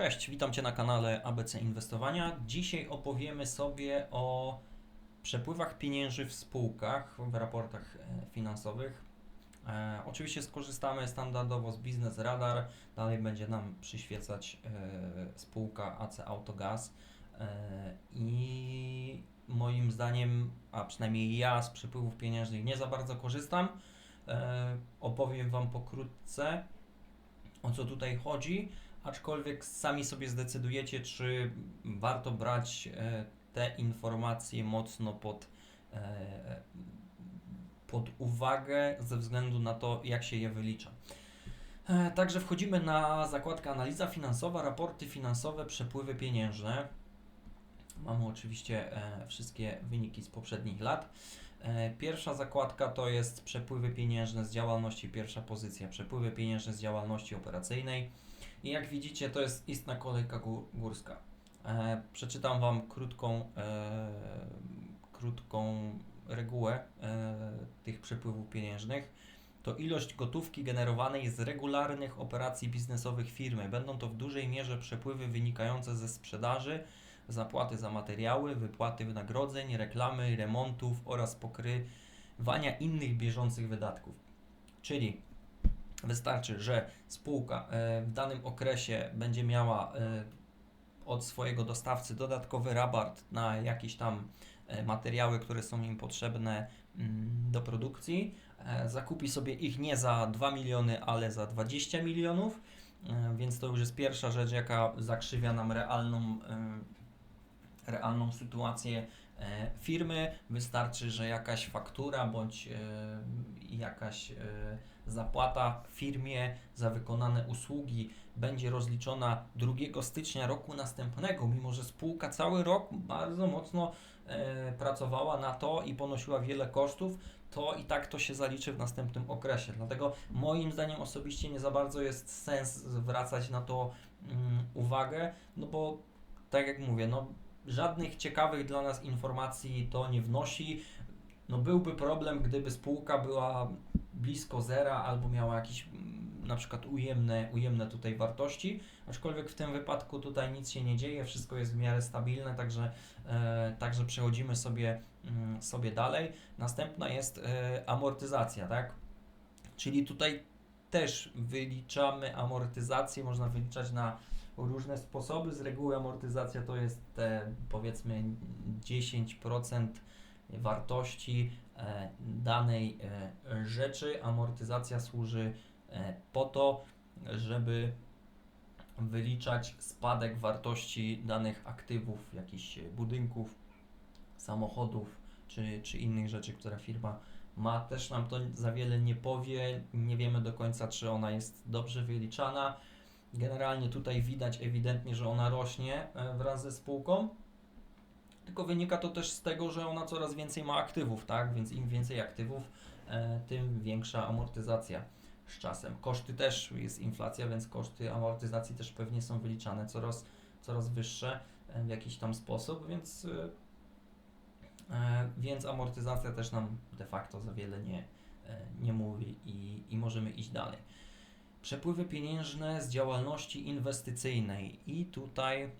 Cześć, witam Cię na kanale ABC Inwestowania. Dzisiaj opowiemy sobie o przepływach pieniędzy w spółkach, w raportach e, finansowych. E, oczywiście skorzystamy standardowo z Biznes Radar, dalej będzie nam przyświecać e, spółka AC Autogaz e, i moim zdaniem, a przynajmniej ja z przepływów pieniężnych nie za bardzo korzystam. E, opowiem Wam pokrótce o co tutaj chodzi aczkolwiek sami sobie zdecydujecie, czy warto brać e, te informacje mocno pod, e, pod uwagę ze względu na to, jak się je wylicza. E, Także wchodzimy na zakładkę analiza finansowa, raporty finansowe, przepływy pieniężne. Mamy oczywiście wszystkie wyniki z poprzednich lat. Pierwsza zakładka to jest przepływy pieniężne z działalności, pierwsza pozycja, przepływy pieniężne z działalności operacyjnej. I jak widzicie, to jest istna kolejka gó- górska. E, przeczytam Wam krótką, e, krótką regułę e, tych przepływów pieniężnych. To ilość gotówki generowanej z regularnych operacji biznesowych firmy. Będą to w dużej mierze przepływy wynikające ze sprzedaży, zapłaty za materiały, wypłaty wynagrodzeń, reklamy, remontów oraz pokrywania innych bieżących wydatków. Czyli Wystarczy, że spółka e, w danym okresie będzie miała e, od swojego dostawcy dodatkowy rabat na jakieś tam e, materiały, które są im potrzebne mm, do produkcji. Zakupi sobie ich nie za 2 miliony, ale za 20 milionów. Więc to już jest pierwsza rzecz, jaka zakrzywia nam realną, realną sytuację firmy. Wystarczy, że jakaś faktura bądź jakaś zapłata firmie za wykonane usługi będzie rozliczona 2 stycznia roku następnego, mimo że spółka cały rok bardzo mocno e, pracowała na to i ponosiła wiele kosztów, to i tak to się zaliczy w następnym okresie. Dlatego moim zdaniem osobiście nie za bardzo jest sens zwracać na to mm, uwagę, no bo tak jak mówię, no żadnych ciekawych dla nas informacji to nie wnosi. No byłby problem, gdyby spółka była blisko zera albo miała jakieś mm, na przykład ujemne, ujemne tutaj wartości, aczkolwiek w tym wypadku tutaj nic się nie dzieje, wszystko jest w miarę stabilne, także, e, także przechodzimy sobie, mm, sobie dalej. Następna jest e, amortyzacja, tak? Czyli tutaj też wyliczamy amortyzację, można wyliczać na różne sposoby. Z reguły amortyzacja to jest te powiedzmy 10% wartości e, danej e, rzeczy. Amortyzacja służy e, po to, żeby wyliczać spadek wartości danych aktywów, jakichś budynków, samochodów czy, czy innych rzeczy, które firma ma. Też nam to za wiele nie powie, nie wiemy do końca, czy ona jest dobrze wyliczana. Generalnie tutaj widać ewidentnie, że ona rośnie wraz ze spółką. Tylko wynika to też z tego, że ona coraz więcej ma aktywów, tak? Więc im więcej aktywów, e, tym większa amortyzacja z czasem. Koszty też jest inflacja, więc koszty amortyzacji też pewnie są wyliczane coraz, coraz wyższe e, w jakiś tam sposób, więc, e, więc amortyzacja też nam de facto za wiele nie, nie mówi i, i możemy iść dalej. Przepływy pieniężne z działalności inwestycyjnej i tutaj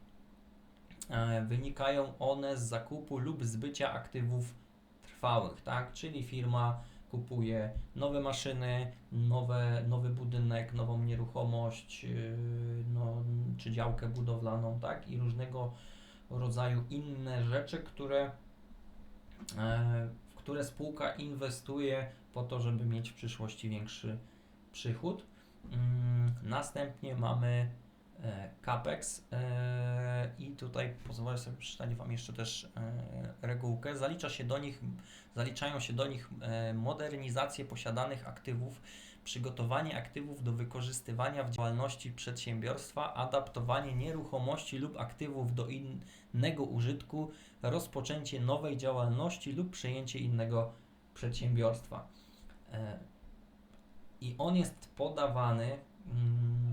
wynikają one z zakupu lub zbycia aktywów trwałych, tak? Czyli firma kupuje nowe maszyny, nowe, nowy budynek, nową nieruchomość, yy, no, czy działkę budowlaną, tak? I różnego rodzaju inne rzeczy, które, e, w które spółka inwestuje po to, żeby mieć w przyszłości większy przychód. Mm, Następnie mamy e, CAPEX e, i tutaj pozwolę sobie przeczytać Wam jeszcze też e, regułkę. Zalicza się do nich, zaliczają się do nich e, modernizacje posiadanych aktywów, przygotowanie aktywów do wykorzystywania w działalności przedsiębiorstwa, adaptowanie nieruchomości lub aktywów do innego użytku, rozpoczęcie nowej działalności lub przejęcie innego przedsiębiorstwa. E, I on jest podawany mm,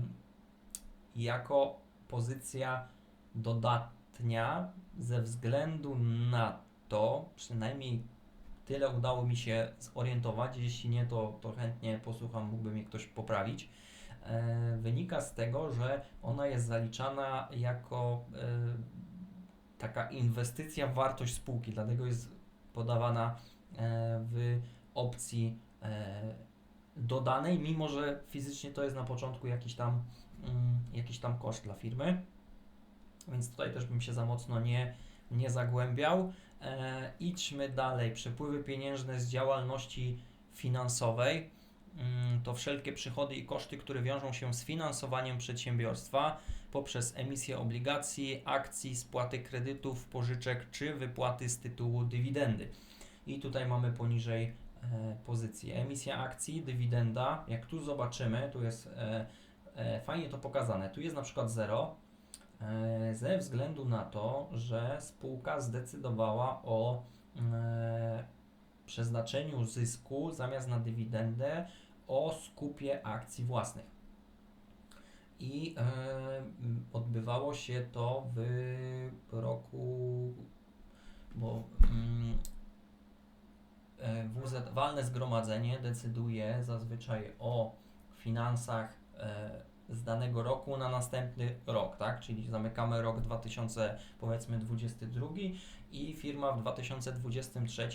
jako pozycja dodatnia ze względu na to, przynajmniej tyle udało mi się zorientować, jeśli nie, to, to chętnie posłucham, mógłby mnie ktoś poprawić, e, wynika z tego, że ona jest zaliczana jako e, taka inwestycja w wartość spółki, dlatego jest podawana e, w opcji e, dodanej, mimo że fizycznie to jest na początku jakiś tam, mm, jakiś tam koszt dla firmy. Więc tutaj też bym się za mocno nie, nie zagłębiał. E, idźmy dalej. Przepływy pieniężne z działalności finansowej mm, to wszelkie przychody i koszty, które wiążą się z finansowaniem przedsiębiorstwa poprzez emisję obligacji, akcji, spłaty kredytów, pożyczek czy wypłaty z tytułu dywidendy. I tutaj mamy poniżej e, pozycję. Emisja akcji, dywidenda. Jak tu zobaczymy, tu jest e, e, fajnie to pokazane. Tu jest na przykład 0 e, ze względu na to, że spółka zdecydowała o przeznaczeniu zysku zamiast na dywidendę o skupie akcji własnych. I e, odbywało się to w roku, bo mm, WZ, walne zgromadzenie decyduje zazwyczaj o finansach e, z danego roku na następny rok, tak? Czyli zamykamy rok 2000, powiedzmy 22 i firma w 2023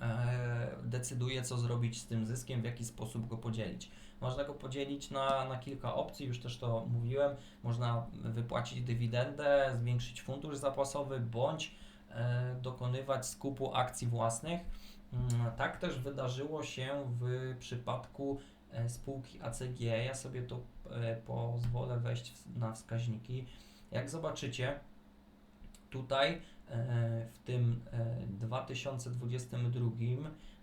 e, decyduje, co zrobić z tym zyskiem, w jaki sposób go podzielić. Można go podzielić na, na kilka opcji, już też to mówiłem. Można wypłacić dywidendę, zwiększyć fundusz zapasowy, bądź e, dokonywać skupu akcji własnych. Mm, Tak też wydarzyło się w przypadku e, spółki ACG. Ja sobie tu e, pozwolę wejść na wskaźniki. Jak zobaczycie, tutaj e, w tym e, 2022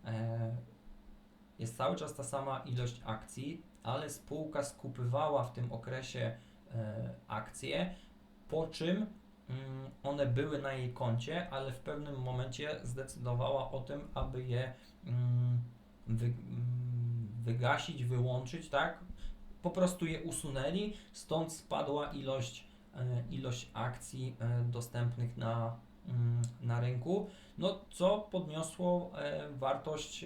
e, jest cały czas ta sama ilość akcji, ale spółka skupywała w tym okresie e, akcje, po czym one były na jej koncie, ale w pewnym momencie zdecydowała o tym, aby je mm, wy, mm, wygasić, wyłączyć, tak? Po prostu je usunęli, stąd spadła ilość, e, ilość akcji e, dostępnych na, mm, na rynku, no co podniosło e, wartość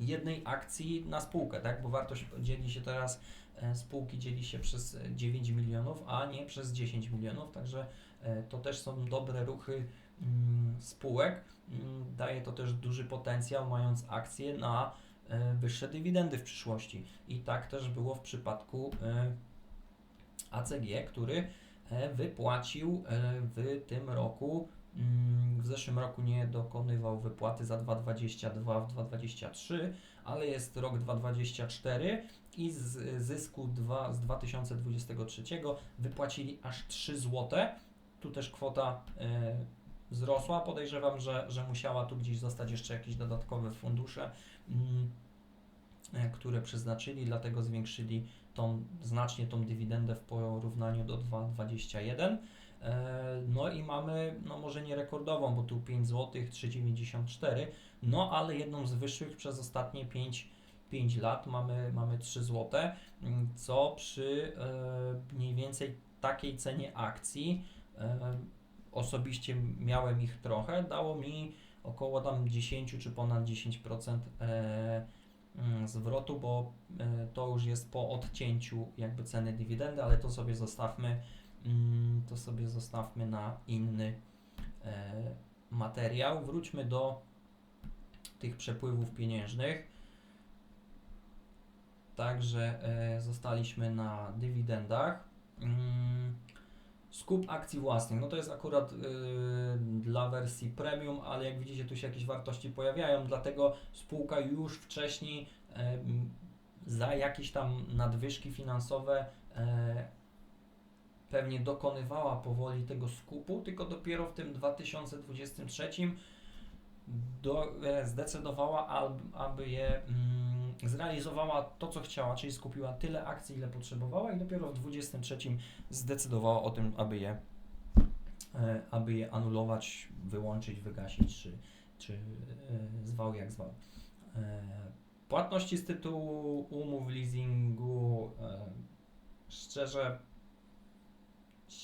jednej akcji na spółkę, tak? Bo wartość dzieli się teraz, e, spółki dzieli się przez e, 9 milionów, a nie przez 10 milionów, także e, to też są dobre ruchy mm, spółek. Mm, Daje to też duży potencjał, mając akcje na e, wyższe dywidendy w przyszłości. I tak też było w przypadku e, ACG, który e, wypłacił e, w tym roku W zeszłym roku nie dokonywał wypłaty za 2,22 w 2,23, ale jest rok 2,24 i z zysku 2, z 2023 wypłacili aż 3 zł. Tu też kwota e, wzrosła. Podejrzewam, że, że musiała tu gdzieś zostać jeszcze jakieś dodatkowe fundusze, mm, e, które przeznaczyli, dlatego zwiększyli tą, znacznie tą dywidendę w porównaniu do 2,21. E, No i mamy, no może nie rekordową, bo tu 5 zł, 3,94, no ale jedną z wyższych przez ostatnie 5, 5 lat mamy, mamy 3 zł, mm, co przy e, mniej więcej takiej cenie akcji, e, osobiście miałem ich trochę, dało mi około tam 10 czy ponad 10% e, mm, zwrotu, bo to już jest po odcięciu jakby ceny dywidendy, ale to sobie zostawmy to sobie zostawmy na inny e, materiał. Wróćmy do tych przepływów pieniężnych. Także e, zostaliśmy na dywidendach. Mm, skup akcji własnych. No to jest akurat e, dla wersji premium, ale jak widzicie, tu się jakieś wartości pojawiają, dlatego spółka już wcześniej za jakieś tam nadwyżki finansowe pewnie dokonywała powoli tego skupu, tylko dopiero w tym 2023 do, e, zdecydowała, aby, aby je mm, zrealizowała to, co chciała, czyli skupiła tyle akcji, ile potrzebowała i dopiero w 2023 zdecydowała o tym, aby je, e, aby je anulować, wyłączyć, wygasić, czy, czy e, zwał jak zwał. E, płatności z tytułu umów leasingu, e, szczerze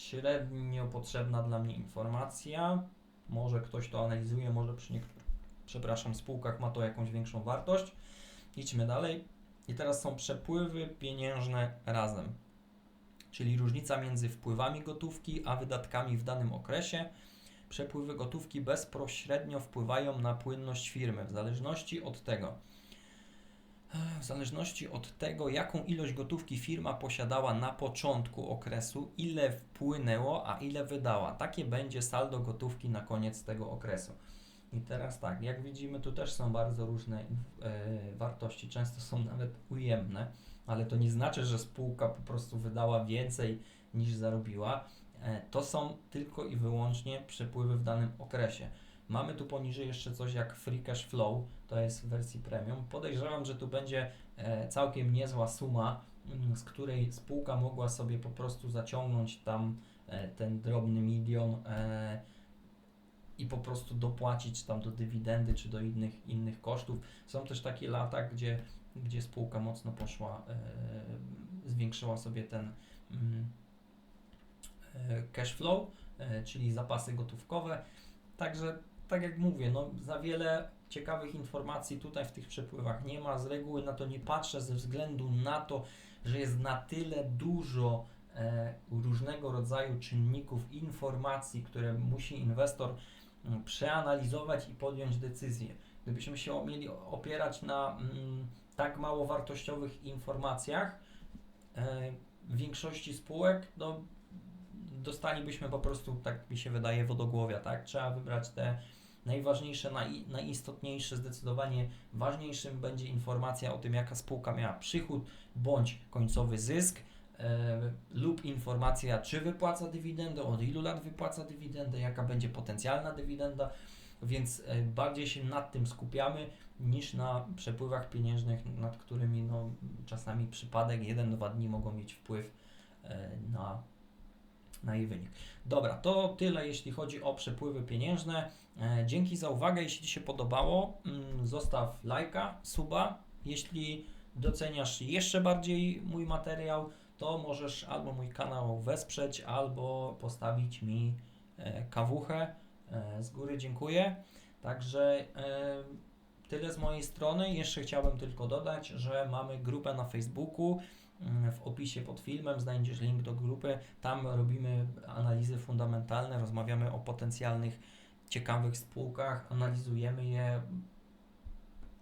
średnio potrzebna dla mnie informacja. Może ktoś to analizuje, może przy niektórych, przepraszam, spółkach ma to jakąś większą wartość. Idźmy dalej. I teraz są przepływy pieniężne razem, czyli różnica między wpływami gotówki a wydatkami w danym okresie. Przepływy gotówki bezpośrednio wpływają na płynność firmy w zależności od tego, w zależności od tego, jaką ilość gotówki firma posiadała na początku okresu, ile wpłynęło, a ile wydała. Takie będzie saldo gotówki na koniec tego okresu. I teraz tak, jak widzimy, tu też są bardzo różne e, wartości, często są nawet ujemne, ale to nie znaczy, że spółka po prostu wydała więcej niż zarobiła. E, to są tylko i wyłącznie przepływy w danym okresie. Mamy tu poniżej jeszcze coś jak free cash flow, to jest w wersji premium. Podejrzewam, że tu będzie e, całkiem niezła suma, mm, z której spółka mogła sobie po prostu zaciągnąć tam e, ten drobny milion e, i po prostu dopłacić tam do dywidendy czy do innych, innych kosztów. Są też takie lata, gdzie, gdzie spółka mocno poszła, zwiększyła sobie ten mm, cash flow, czyli zapasy gotówkowe. Także tak jak mówię, no za wiele ciekawych informacji tutaj w tych przepływach nie ma. Z reguły na to nie patrzę ze względu na to, że jest na tyle dużo e, różnego rodzaju czynników, informacji, które musi inwestor m, przeanalizować i podjąć decyzję. Gdybyśmy się mieli opierać na mm, tak mało wartościowych informacjach, e, w większości spółek, no, dostalibyśmy po prostu, tak mi się wydaje, wodogłowia, tak? Trzeba wybrać te najważniejsze, naj, najistotniejsze, zdecydowanie ważniejszym będzie informacja o tym, jaka spółka miała przychód bądź końcowy zysk. E, lub informacja, czy wypłaca dywidendę, od ilu lat wypłaca dywidendę, jaka będzie potencjalna dywidenda, więc e, bardziej się nad tym skupiamy niż na przepływach pieniężnych, nad którymi no, czasami przypadek, jeden-dwa dni mogą mieć wpływ e, na na jej wynik. Dobra, to tyle jeśli chodzi o przepływy pieniężne. E, dzięki za uwagę. Jeśli Ci się podobało, mm, zostaw lajka, suba. Jeśli doceniasz jeszcze bardziej mój materiał, to możesz albo mój kanał wesprzeć, albo postawić mi e, kawuchę. E, z góry dziękuję. Także tyle z mojej strony. Jeszcze chciałbym tylko dodać, że mamy grupę na Facebooku. Mm, w opisie pod filmem znajdziesz link do grupy. Tam robimy analizy fundamentalne, rozmawiamy o potencjalnych ciekawych spółkach, analizujemy je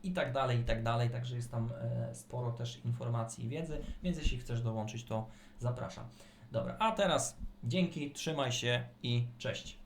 i tak dalej, i tak dalej. Także jest tam e, sporo też informacji i wiedzy, więc jeśli chcesz dołączyć, to zapraszam. Dobra, a teraz dzięki, trzymaj się i cześć.